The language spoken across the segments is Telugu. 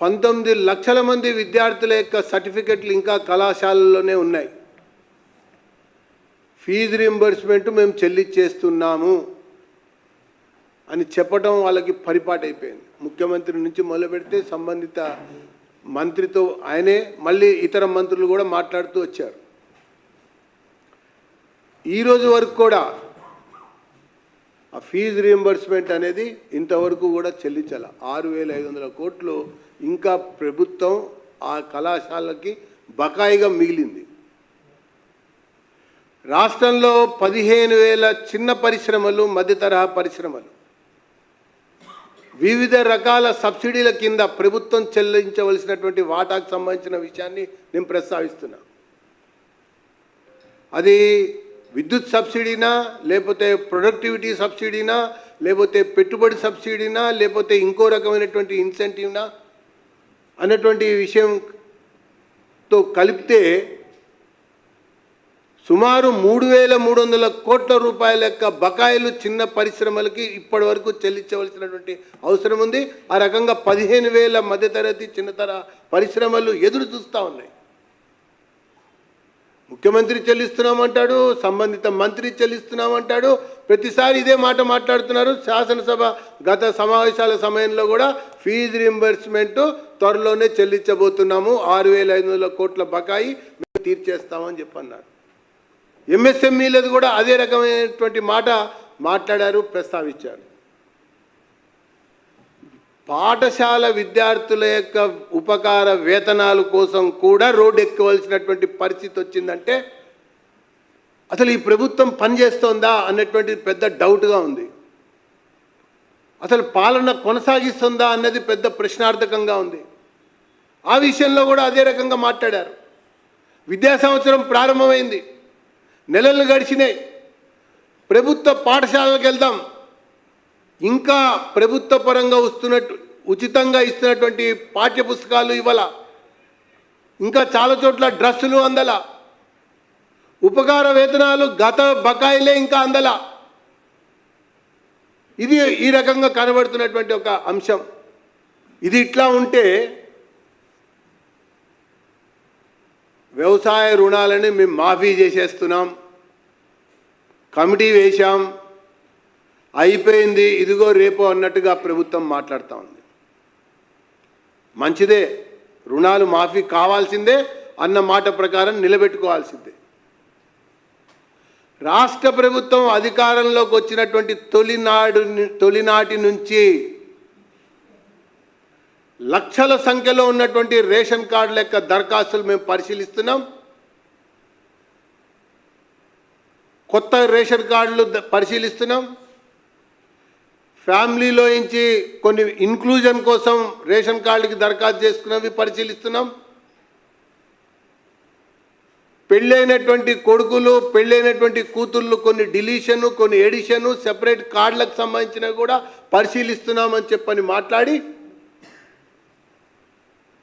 పంతొమ్మిది లక్షల మంది విద్యార్థుల యొక్క సర్టిఫికెట్లు ఇంకా కళాశాలల్లోనే ఉన్నాయి. ఫీజు రింబర్స్మెంట్ మేము చెల్లించేస్తున్నాము అని చెప్పడం వాళ్ళకి పరిపాటు అయిపోయింది ముఖ్యమంత్రి నుంచి మొదలు పెడితే సంబంధిత మంత్రితో ఆయనే మళ్ళీ ఇతర మంత్రులు కూడా మాట్లాడుతూ వచ్చారు. ఈరోజు వరకు కూడా ఆ ఫీజు రీంబర్స్మెంట్ అనేది ఇంతవరకు కూడా చెల్లించాలి. ఆరు వేల ఐదు వందల కోట్లు ఇంకా ప్రభుత్వం ఆ కళాశాలకి బకాయిగా మిగిలింది. రాష్ట్రంలో పదిహేను వేల చిన్న పరిశ్రమలు మధ్య తరహా పరిశ్రమలు. వివిధ రకాల సబ్సిడీల కింద ప్రభుత్వం చెల్లించవలసినటువంటి వాటాకు సంబంధించిన విషయాన్ని నేను ప్రస్తావిస్తున్నా. అది విద్యుత్ సబ్సిడీనా లేకపోతే ప్రొడక్టివిటీ సబ్సిడీనా లేకపోతే పెట్టుబడి సబ్సిడీనా లేకపోతే ఇంకో రకమైనటువంటి ఇన్సెంటివ్నా అన్నటువంటి విషయంతో కలిపితే సుమారు మూడు వేల మూడు వందల కోట్ల రూపాయల యొక్క బకాయిలు చిన్న పరిశ్రమలకి ఇప్పటి వరకు చెల్లించవలసినటువంటి అవసరం ఉంది. ఆ రకంగా పదిహేను వేల మధ్యతరగతి చిన్నతర పరిశ్రమలు ఎదురు చూస్తూ ఉన్నాయి. ముఖ్యమంత్రి చెల్లిస్తున్నామంటాడు సంబంధిత మంత్రి చెల్లిస్తున్నామంటాడు. ప్రతిసారి ఇదే మాట మాట్లాడుతున్నారు. శాసనసభ గత సమావేశాల సమయంలో కూడా ఫీజు రింబర్స్మెంట్ త్వరలోనే చెల్లించబోతున్నాము. ఆరు వేల ఐదు వందల కోట్ల బకాయి మేము తీర్చేస్తామని చెప్పన్నారు. ఎంఎస్ఎంఈలది కూడా అదే రకమైనటువంటి మాట మాట్లాడారు ప్రస్తావించారు. పాఠశాల విద్యార్థుల యొక్క ఉపకార వేతనాల కోసం కూడా రోడ్డు ఎక్కవలసినటువంటి పరిస్థితి వచ్చిందంటే అసలు ఈ ప్రభుత్వం పనిచేస్తోందా అన్నటువంటి పెద్ద డౌట్గా ఉంది. అసలు పాలన కొనసాగిస్తుందా అన్నది పెద్ద ప్రశ్నార్థకంగా ఉంది. ఆ విషయంలో కూడా అదే రకంగా మాట్లాడారు. విద్యా సంవత్సరం ప్రారంభమైంది. నెలలు గడిచినాయి. ప్రభుత్వ పాఠశాలలకు వెళ్దాం. ఇంకా ప్రభుత్వ పరంగా వస్తున్నట్టు ఉచితంగా ఇస్తున్నటువంటి పాఠ్య పుస్తకాలు ఇవ్వాల. ఇంకా చాలా చోట్ల డ్రస్సులు అందల. ఉపకార వేతనాలు గత బకాయిలే ఇంకా అందల. ఇది ఈ రకంగా కనబడుతున్నటువంటి ఒక అంశం. ఇది ఇట్లా ఉంటే వ్యవసాయ రుణాలని మేము మాఫీ చేసేస్తున్నాం. కమిటీ వేశాం. అయిపోయింది ఇదిగో రేపు అన్నట్టుగా ప్రభుత్వం మాట్లాడుతూ ఉంది. మంచిదే రుణాలు మాఫీ కావాల్సిందే అన్న మాట ప్రకారం నిలబెట్టుకోవాల్సిందే. రాష్ట్ర ప్రభుత్వం అధికారంలోకి వచ్చినటువంటి తొలినాడు తొలినాటి నుంచి లక్షల సంఖ్యలో ఉన్నటువంటి రేషన్ కార్డుల యొక్క దరఖాస్తులు మేము పరిశీలిస్తున్నాం. కొత్త రేషన్ కార్డులు పరిశీలిస్తున్నాం. ఫ్యామిలీలో నుంచి కొన్ని ఇన్క్లూజన్ కోసం రేషన్ కార్డుకి దరఖాస్తు చేసుకున్నవి పరిశీలిస్తున్నాం. పెళ్ళైనటువంటి కొడుకులు పెళ్ళైనటువంటి కూతుళ్ళు కొన్ని డిలీషను కొన్ని ఎడిషను సెపరేట్ కార్డులకు సంబంధించినవి కూడా పరిశీలిస్తున్నామని చెప్పని మాట్లాడి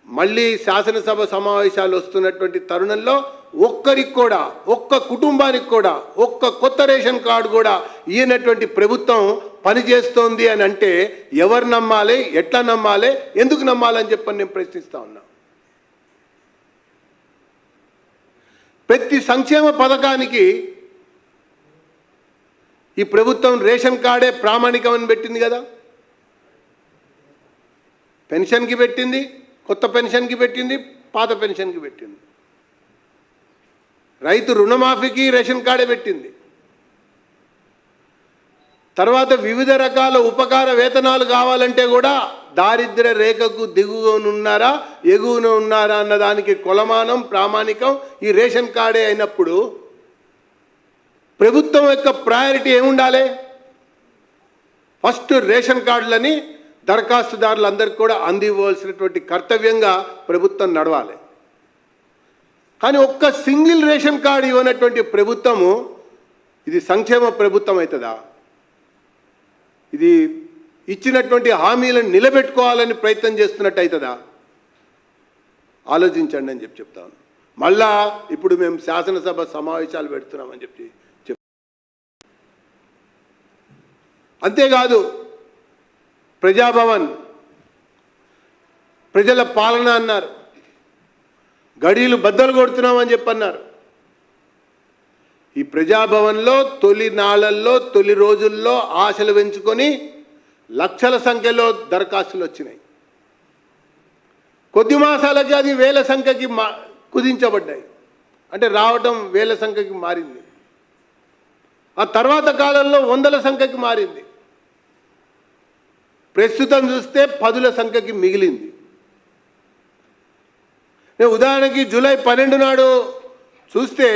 మళ్ళీ శాసనసభ సమావేశాలు వస్తున్నటువంటి తరుణంలో ఒక్కరికి కూడా ఒక్క కుటుంబానికి కూడా ఒక్క కొత్త రేషన్ కార్డు కూడా ఇయ్యనటువంటి ప్రభుత్వం పనిచేస్తోంది అని అంటే ఎవరు నమ్మాలి ఎట్లా నమ్మాలి ఎందుకు నమ్మాలని చెప్పని నేను ప్రశ్నిస్తా ఉన్నా. ప్రతి సంక్షేమ పథకానికి ఈ ప్రభుత్వం రేషన్ కార్డే ప్రామాణికమని పెట్టింది కదా? పెన్షన్కి పెట్టింది? కొత్త పెన్షన్కి పెట్టింది పాత పెన్షన్కి పెట్టింది. రైతు రుణమాఫీకి రేషన్ కార్డే పెట్టింది. తర్వాత వివిధ రకాల ఉపకార వేతనాలు కావాలంటే కూడా దారిద్ర్య రేఖకు దిగువనున్నారా ఎగువన ఉన్నారా అన్న దానికి కొలమానం ప్రామాణికం ఈ రేషన్ కార్డే అయినప్పుడు ప్రభుత్వం యొక్క ప్రయారిటీ ఏముండాలి? ఫస్ట్ రేషన్ కార్డులని దరఖాస్తుదారులందరికీ కూడా అందివ్వాల్సినటువంటి కర్తవ్యంగా ప్రభుత్వం నడవాలి. కానీ ఒక్క సింగిల్ రేషన్ కార్డు ఇవ్వనటువంటి ప్రభుత్వము ఇది సంక్షేమ ప్రభుత్వం అవుతుందా ఇది ఇచ్చినటువంటి హామీలను నిలబెట్టుకోవాలని ప్రయత్నం చేస్తున్నట్టు అవుతుందా ఆలోచించండి అని చెప్పి చెప్తాను మళ్ళా ఇప్పుడు మేము శాసనసభ సమావేశాలు పెడుతున్నామని చెప్పి చెప్ అంతేకాదు ప్రజాభవన్. ప్రజల పాలన అన్నారు. గడీలు బద్దలు కొడుతున్నామని చెప్పన్నారు. ఈ ప్రజాభవన్లో తొలి నాళల్లో తొలి రోజుల్లో ఆశలు పెంచుకొని లక్షల సంఖ్యలో దరఖాస్తులు వచ్చినాయి. కొద్ది మాసాలకి అది వేల సంఖ్యకి మా కుదించబడ్డాయి. అంటే రావటం వేల సంఖ్యకి మారింది. ఆ తర్వాత కాలంలో వందల సంఖ్యకి మారింది. ప్రస్తుతం చూస్తే పదుల సంఖ్యకి మిగిలింది. నేను ఉదాహరణకి జూలై పన్నెండు నాడు చూస్తే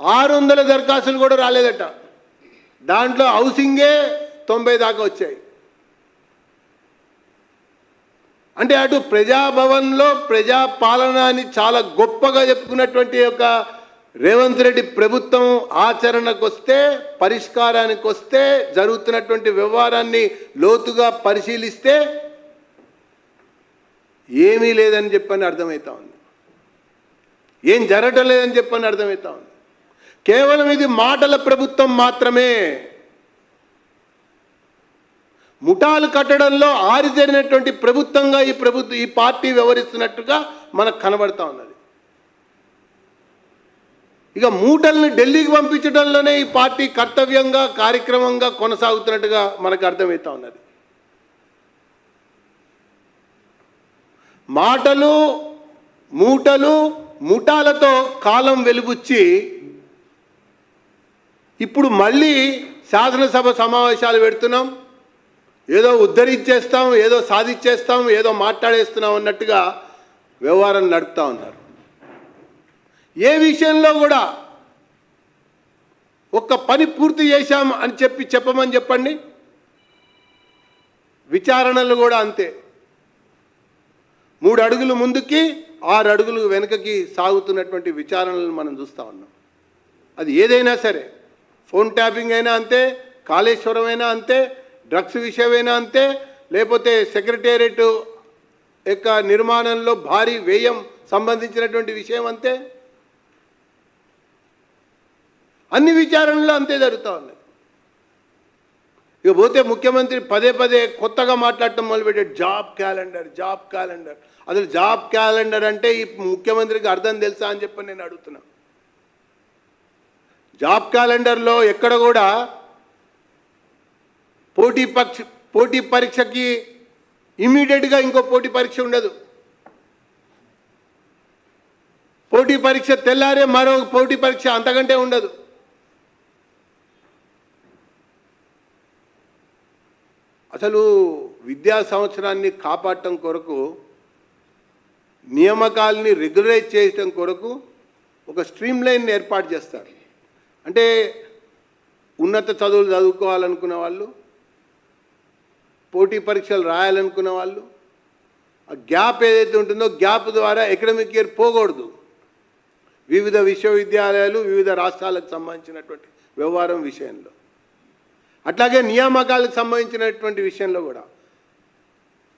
ఆరు వందల దరఖాస్తులు కూడా రాలేదట. దాంట్లో హౌసింగే తొంభై దాకా వచ్చాయి. అంటే అటు ప్రజాభవన్లో ప్రజాపాలన అని చాలా గొప్పగా చెప్పుకున్నటువంటి యొక్క రేవంత్ రెడ్డి ప్రభుత్వం ఆచరణకు వస్తే పరిష్కారానికి వస్తే జరుగుతున్నటువంటి వ్యవహారాన్ని లోతుగా పరిశీలిస్తే ఏమీ లేదని చెప్పని అర్థమవుతా ఉంది. ఏం జరగటం లేదని చెప్పని అర్థమవుతా ఉంది. కేవలం ఇది మాటల ప్రభుత్వం మాత్రమే. ముఠాలు కట్టడంలో ఆరితేరినటువంటి ప్రభుత్వంగా ఈ ప్రభుత్వం ఈ పార్టీ వ్యవహరిస్తున్నట్టుగా మనకు కనబడతా ఉన్నది. ఇక మూటల్ని ఢిల్లీకి పంపించడంలోనే ఈ పార్టీ కర్తవ్యంగా కార్యక్రమంగా కొనసాగుతున్నట్టుగా మనకు అర్థమవుతా ఉన్నది. మాటలు మూటలు ముఠాలతో కాలం వెలుగుచ్చి ఇప్పుడు మళ్ళీ శాసనసభ సమావేశాలు పెడుతున్నాం. ఏదో ఉద్ధరించేస్తాం ఏదో సాధించేస్తాం ఏదో మాట్లాడేస్తున్నాం అన్నట్టుగా వ్యవహారం నడుపుతా ఉన్నారు. ఏ విషయంలో కూడా ఒక్క పని పూర్తి చేశాం అని చెప్పి చెప్పమని చెప్పండి. విచారణలు కూడా అంతే. మూడు అడుగులు ముందుకి ఆరు అడుగులు వెనుకకి సాగుతున్నటువంటి విచారణలను మనం చూస్తూ ఉన్నాం. అది ఏదైనా సరే ఫోన్ ట్యాపింగ్ అయినా అంతే కాళేశ్వరం అయినా అంతే డ్రగ్స్ విషయమైనా అంతే లేకపోతే సెక్రటేరియట్ యొక్క నిర్మాణంలో భారీ వ్యయం సంబంధించినటువంటి విషయం అంతే. అన్ని విచారణలు అంతే జరుగుతూ ఉన్నాయి. ఇక పోతే ముఖ్యమంత్రి పదే పదే కొత్తగా మాట్లాడటం మొదలుపెట్టాడు జాబ్ క్యాలెండర్ జాబ్ క్యాలెండర్. అసలు జాబ్ క్యాలెండర్ అంటే ఈ ముఖ్యమంత్రికి అర్థం తెలుసా అని చెప్పి నేను అడుగుతున్నా. జాబ్ క్యాలెండర్లో ఎక్కడ కూడా పోటీ పక్ష పోటీ పరీక్షకి ఇమీడియట్గా ఇంకో పోటీ పరీక్ష ఉండదు. పోటీ పరీక్ష తెల్లారే మరో పోటీ పరీక్ష అంతకంటే ఉండదు. అసలు విద్యా సంవత్సరాన్ని కాపాడటం కొరకు నియామకాలని రెగ్యులరైజ్ చేయటం కొరకు ఒక స్ట్రీమ్ లైన్ ఏర్పాటు చేస్తారు. అంటే ఉన్నత చదువులు చదువుకోవాలనుకున్న వాళ్ళు పోటీ పరీక్షలు రాయాలనుకున్న వాళ్ళు ఆ గ్యాప్ ఏదైతే ఉంటుందో గ్యాప్ ద్వారా ఎకడమిక్ ఇయర్ పోకూడదు. వివిధ విశ్వవిద్యాలయాలు వివిధ రాష్ట్రాలకు సంబంధించినటువంటి వ్యవహారం విషయంలో. అట్లాగే నియామకాలకు సంబంధించినటువంటి విషయంలో కూడా.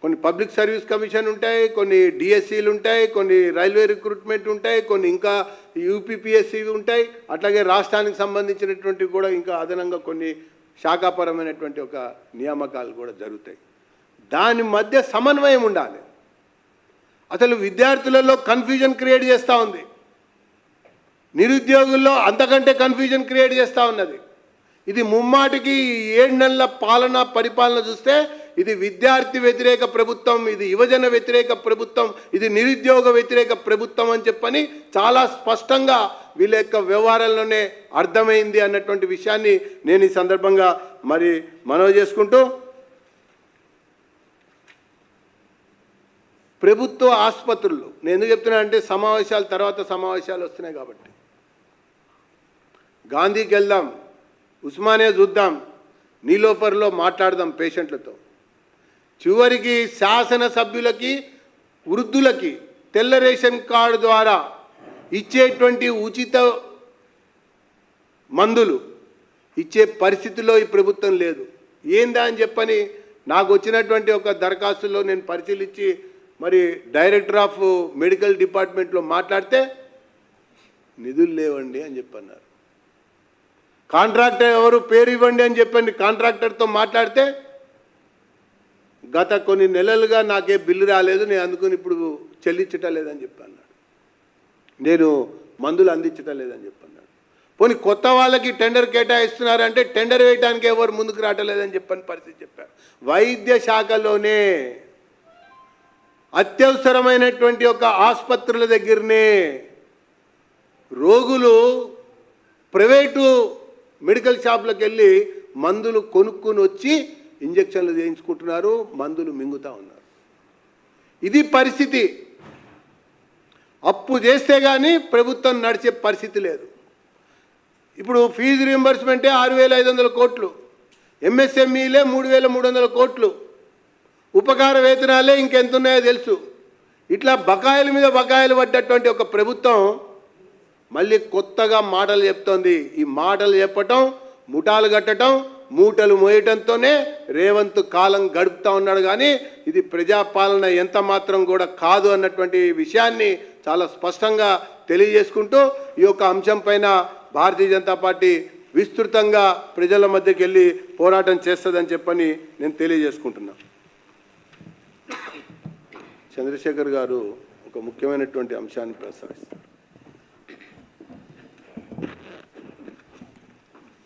కొన్ని పబ్లిక్ సర్వీస్ కమిషన్ ఉంటాయి కొన్ని డిఎస్సీలు ఉంటాయి కొన్ని రైల్వే రిక్రూట్మెంట్ ఉంటాయి కొన్ని ఇంకా యూపీపీఎస్సీ ఉంటాయి. అట్లాగే రాష్ట్రానికి సంబంధించినటువంటి కూడా ఇంకా అదనంగా కొన్ని శాఖాపరమైనటువంటి ఒక నియామకాలు కూడా జరుగుతాయి. దాని మధ్య సమన్వయం ఉండాలి. అసలు విద్యార్థులలో కన్ఫ్యూజన్ క్రియేట్ చేస్తూ ఉంది. నిరుద్యోగుల్లో అంతకంటే కన్ఫ్యూజన్ క్రియేట్ చేస్తూ ఉన్నది. ఇది ముమ్మాటికి ఏడు నెలల పాలన పరిపాలన చూస్తే ఇది విద్యార్థి వ్యతిరేక ప్రభుత్వం ఇది యువజన వ్యతిరేక ప్రభుత్వం ఇది నిరుద్యోగ వ్యతిరేక ప్రభుత్వం అని చెప్పని చాలా స్పష్టంగా వీళ్ళ యొక్క వ్యవహారంలోనే అర్థమైంది అన్నటువంటి విషయాన్ని నేను ఈ సందర్భంగా మరి మనవి చేసుకుంటూ ప్రభుత్వ ఆసుపత్రులు నేను ఎందుకు చెప్తున్నా అంటే సమావేశాల తర్వాత సమావేశాలు వస్తున్నాయి కాబట్టి. గాంధీకి వెళ్దాం. ఉస్మానే చూద్దాం నీలోఫర్లో మాట్లాడదాం పేషెంట్లతో. చివరికి శాసనసభ్యులకి వృద్ధులకి తెల్ల రేషన్ కార్డు ద్వారా ఇచ్చేటువంటి ఉచిత మందులు ఇచ్చే పరిస్థితిలో ఈ ప్రభుత్వం లేదు. ఏందా అని చెప్పని నాకు వచ్చినటువంటి ఒక దరఖాస్తులో నేను పరిశీలించి మరి డైరెక్టర్ ఆఫ్ మెడికల్ డిపార్ట్మెంట్లో మాట్లాడితే నిధులు లేవండి అని చెప్పన్నారు. కాంట్రాక్టర్ ఎవరు పేరు ఇవ్వండి అని చెప్పండి కాంట్రాక్టర్తో మాట్లాడితే గత కొన్ని నెలలుగా నాకే బిల్లు రాలేదు నేను అందుకుని ఇప్పుడు చెల్లించటం లేదని చెప్పన్నాడు. నేను మందులు అందించటం లేదని చెప్పన్నాడు. పోనీ కొత్త వాళ్ళకి టెండర్ కేటాయిస్తున్నారంటే టెండర్ వేయడానికి ఎవరు ముందుకు రావట్లేదని చెప్పని పరిస్థితి చెప్పారు. వైద్య శాఖలోనే అత్యవసరమైనటువంటి ఒక ఆసుపత్రుల దగ్గరనే రోగులు ప్రైవేటు మెడికల్ షాప్లకు వెళ్ళి మందులు కొనుక్కొని వచ్చి ఇంజక్షన్లు చేయించుకుంటున్నారు మందులు మింగుతూ ఉన్నారు. ఇది పరిస్థితి. అప్పు చేస్తే కానీ ప్రభుత్వం నడిచే పరిస్థితి లేదు. ఇప్పుడు ఫీజు రియంబర్స్మెంటే ఆరు వేల ఐదు వందల కోట్లు. ఎంఎస్ఎంఈలే మూడు వేల మూడు వందల కోట్లు. ఉపకార వేతనాలే ఇంకెంత ఉన్నాయో తెలుసు. ఇట్లా బకాయిల మీద బకాయిలు పడ్డటువంటి ఒక ప్రభుత్వం మళ్ళీ కొత్తగా మాటలు చెప్తోంది. ఈ మాటలు చెప్పటం ముఠాలు కట్టడం మూటలు మోయటంతోనే రేవంత్ కాలం గడుపుతా ఉన్నాడు కానీ ఇది ప్రజాపాలన ఎంత మాత్రం కూడా కాదు అన్నటువంటి విషయాన్ని చాలా స్పష్టంగా తెలియజేసుకుంటూ ఈ యొక్క అంశం పైన భారతీయ జనతా పార్టీ విస్తృతంగా ప్రజల మధ్యకి వెళ్ళి పోరాటం చేస్తుందని చెప్పని నేను తెలియజేసుకుంటున్నా. చంద్రశేఖర్ గారు ఒక ముఖ్యమైనటువంటి అంశాన్ని ప్రస్తావిస్తారు.